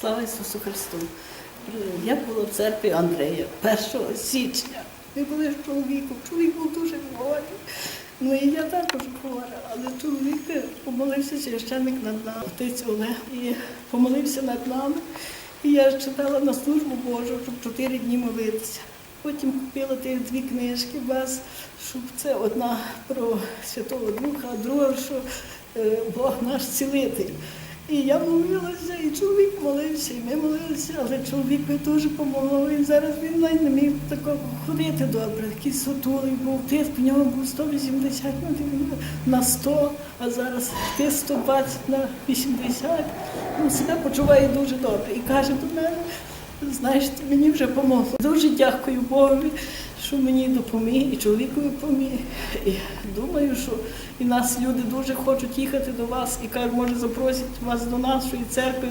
Слава Ісусу Христу! Я була в церкві Андрея 1 січня. Ми були з чоловіком. Чоловік був дуже хворий. Ну і я також хвора, але чоловік помолився священник над нами, отець Олег, і помолився над нами. І я читала на службу Божу, щоб чотири дні молитися. Потім купила ті дві книжки вас, щоб це одна про Святого Духа, а друга, що е, Бог наш цілитель. І я молилася, і чоловік молився, і ми молилися, але чоловік ми теж помогли. І зараз він навіть не міг тако ходити добре. Такий сутулий був, тиск в нього був 180 на 100, а зараз тиск 120 на 80. Ну, себе почуває дуже добре. І каже до мене, знаєш, мені вже помогло. Дуже дякую Богові, що мені допоміг, і чоловікові допоміг. І думаю, що і нас люди дуже хочуть їхати до вас і кажуть, може запросять вас до нашої церкви.